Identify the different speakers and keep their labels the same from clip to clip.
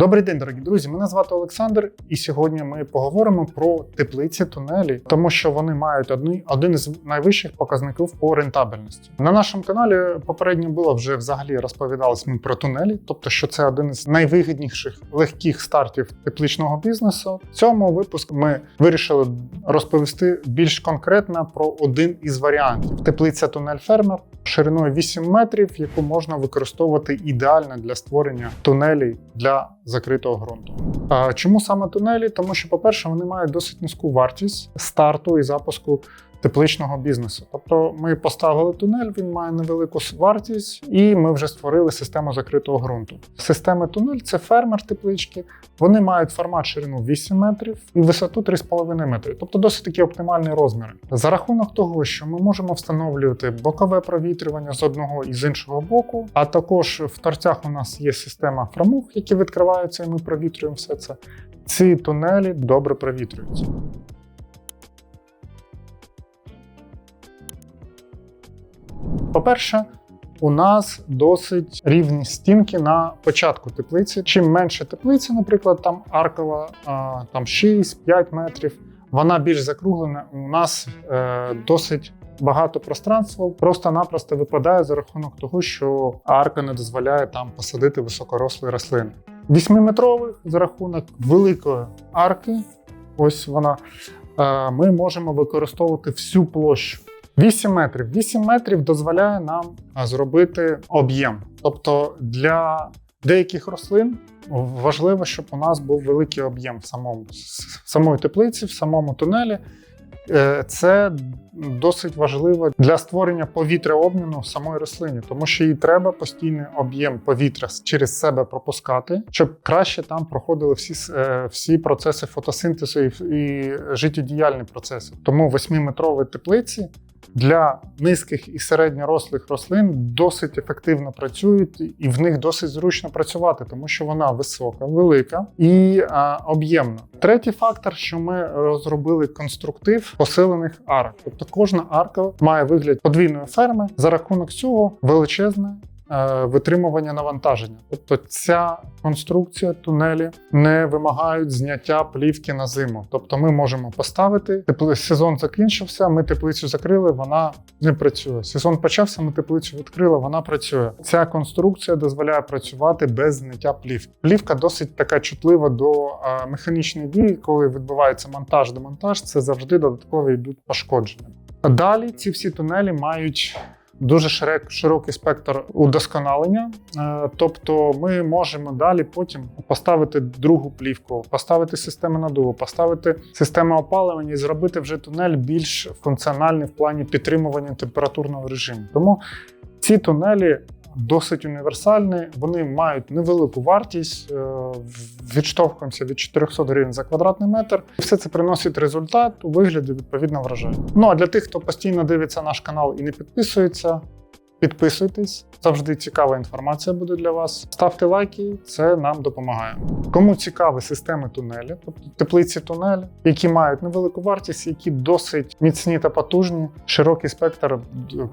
Speaker 1: Добрий день, дорогі друзі. Мене звати Олександр, і сьогодні ми поговоримо про теплиці тунелі, тому що вони мають одні, один із найвищих показників по рентабельності. На нашому каналі попередньо було вже взагалі розповідалось ми про тунелі, тобто, що це один із найвигідніших легких стартів тепличного бізнесу. В цьому випуску ми вирішили розповісти більш конкретно про один із варіантів: теплиця тунель фермер шириною 8 метрів, яку можна використовувати ідеально для створення тунелей для закритого ґрунту. Чому саме тунелі? Тому що, по-перше, вони мають досить низьку вартість старту і запуску тепличного бізнесу. Тобто ми поставили тунель, він має невелику вартість, і ми вже створили систему закритого ґрунту. Системи тунель це фермер теплички. Вони мають формат ширину 8 метрів і висоту 3,5 метри, тобто досить такі оптимальні розміри. За рахунок того, що ми можемо встановлювати бокове провітрювання з одного і з іншого боку, а також в торцях у нас є система фрамуг, які відкриваються, і ми провітрюємо все це. Ці тунелі добре провітрюються. По-перше, у нас досить рівні стінки на початку теплиці. Чим менше теплиця, наприклад, там аркова, там 6-5 метрів, вона більш закруглена. У нас е, досить багато пространства просто-напросто випадає за рахунок того, що арка не дозволяє там посадити високорослі рослини. Вісьмиметрових за рахунок великої арки, ось вона, е, ми можемо використовувати всю площу. 8 метрів. 8 метрів дозволяє нам зробити об'єм. Тобто для деяких рослин важливо, щоб у нас був великий об'єм в самому в самої теплиці, в самому тунелі. Е, Це досить важливо для створення повітряобміну самої рослині, тому що їй треба постійний об'єм повітря через себе пропускати, щоб краще там проходили всі, е, всі процеси фотосинтезу і, і життєдіяльні процеси. Тому 8-метрові теплиці для низьких і середньорослих рослин досить ефективно працюють, і в них досить зручно працювати, тому що вона висока, велика і а, об'ємна. Третій фактор, що ми розробили конструктив посилених арок. Тобто кожна арка має вигляд подвійної ферми. За рахунок цього величезне е, витримування навантаження. Тобто ця конструкція тунелі не вимагають зняття плівки на зиму. Тобто ми можемо поставити, тепли... сезон закінчився, ми теплицю закрили, вона не працює. Сезон почався, ми теплицю відкрили, вона працює. Ця конструкція дозволяє працювати без зняття плівки. Плівка досить така чутлива до е, механічної дії, коли відбувається монтаж, демонтаж, це завжди додаткові йдуть пошкодження. Далі ці всі тунелі мають дуже широк, широкий спектр удосконалення. Е, Тобто ми можемо далі потім поставити другу плівку, поставити систему надуву, поставити систему опалення і зробити вже тунель більш функціональний в плані підтримування температурного режиму. Тому ці тунелі. Досить універсальні, вони мають невелику вартість, е, відштовхуємося від 400 гривень за квадратний метр. Все це приносить результат у вигляді відповідно враження. Ну а для тих, хто постійно дивиться наш канал і не підписується, підписуйтесь. Завжди цікава інформація буде для вас. Ставте лайки, це нам допомагає. Кому цікаві системи тунелі, тобто теплиці тунелі, які мають невелику вартість, які досить міцні та потужні, широкий спектр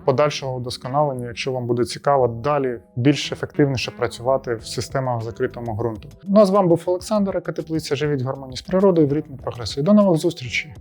Speaker 1: подальшого удосконалення, якщо вам буде цікаво, далі більш ефективніше працювати в системах закритому ґрунту. Ну а з вами був Олександр, яка теплиця. Живіть в гармонії з природою в ритмі прогресу. І до нових зустрічей!